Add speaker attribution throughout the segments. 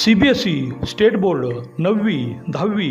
Speaker 1: C B S E state board नववी दहावी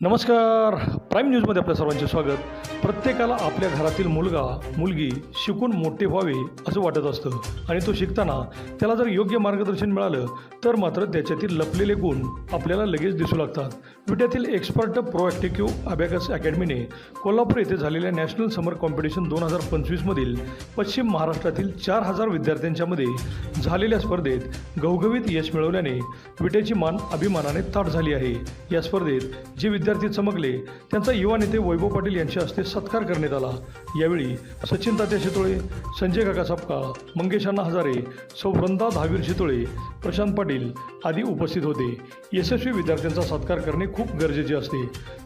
Speaker 1: नमस्कार. प्राईम न्यूजमध्ये आपल्या सर्वांचे स्वागत. प्रत्येकाला आपल्या घरातील मुलगा मुलगी शिकून मोठे व्हावे असं वाटत असतं. आणि तो शिकताना त्याला जर योग्य मार्गदर्शन मिळालं तर मात्र त्याच्यातील लपलेले गुण आपल्याला लगेच दिसू लागतात. विट्यातील एक्सपर्ट प्रोॲक्टिव्ह अबॅकस अकॅडमीने कोल्हापूर येथे झालेल्या नॅशनल समर कॉम्पिटिशन दोन हजार पंचवीसमधील पश्चिम महाराष्ट्रातील चार हजार विद्यार्थ्यांच्यामध्ये झालेल्या स्पर्धेत घवघवीत यश मिळवल्याने विट्याची मान अभिमानाने ताट झाली आहे. या स्पर्धेत जे विद्यार्थी चमकले. त्यांचा युवा नेते वैभव पाटील यांच्या हस्ते सत्कार करण्यात आला. यावेळी सचिन तात्या शितोळे संजय काका सापका मंगेश अण्णा हजारे सौ वृंदा शितोळे प्रशांत पाटील आदी उपस्थित होते. यशस्वी विद्यार्थ्यांचा सत्कार करणे खूप गरजेचे असते.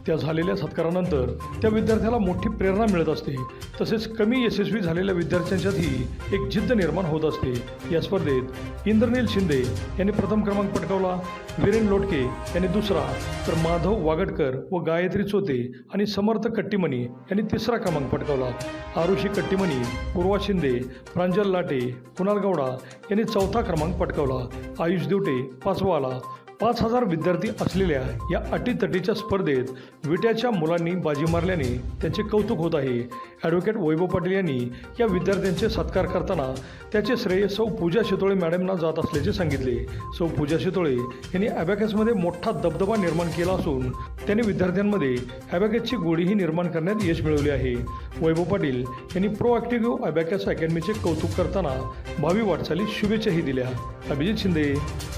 Speaker 1: त्या झालेल्या सत्कारानंतर त्या विद्यार्थ्याला मोठी प्रेरणा मिळत असते. तसेच कमी यशस्वी झालेल्या विद्यार्थ्यांच्यातही एक जिद्द निर्माण होत असते. या स्पर्धेत इंद्रनील शिंदे यांनी प्रथम क्रमांक पटकावला. वीरेन लोटके यांनी दुसरा. तर माधव वागडकर व गायत्री चोते आणि समर्थ कट्टीमणी यांनी तिसरा क्रमांक पटकावला. आरुषी कट्टीमणी पूर्वा शिंदे प्रांजल लाटे कुणाल गौडा यांनी चौथा क्रमांक पटकावला. आयुष दिवटे पाचवा आला. पाच हजार विद्यार्थी असलेल्या या अटीतटीच्या स्पर्धेत विट्याच्या मुलांनी बाजी मारल्याने त्यांचे कौतुक होत आहे. ॲडव्होकेट वैभव पाटील यांनी या विद्यार्थ्यांचे सत्कार करताना त्याचे श्रेय सौ पूजा शितोळे मॅडमना जात असल्याचे सांगितले. सौ पूजा शितोळे यांनी ॲबॅकसमध्ये मोठा दबदबा निर्माण केला असून त्यांनी विद्यार्थ्यांमध्ये ॲबॅकसची गोडीही निर्माण करण्यात यश मिळवले आहे. वैभव पाटील यांनी प्रोॲक्टिव्ह अबॅकस अकॅडमीचे कौतुक करताना भावी वाटचाली शुभेच्छाही दिल्या. अभिजित शिंदे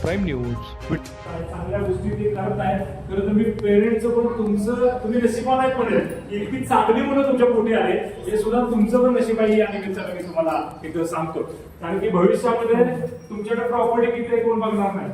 Speaker 1: प्राईम न्यूज
Speaker 2: चांगल्या गोष्टी ते करत आहेत. तर तुम्ही पेरेंटचं पण तुमचं तुम्ही नशिबान आहे पण इतकी चांगली मुलं तुमच्या पोटी आले. हे सुद्धा तुमचं पण नशीब आहे या निमित्तानं मी तुम्हाला इथं सांगतो. कारण की भविष्यामध्ये तुमच्याकडे प्रॉपर्टी किती आहे कोण बघणार नाही.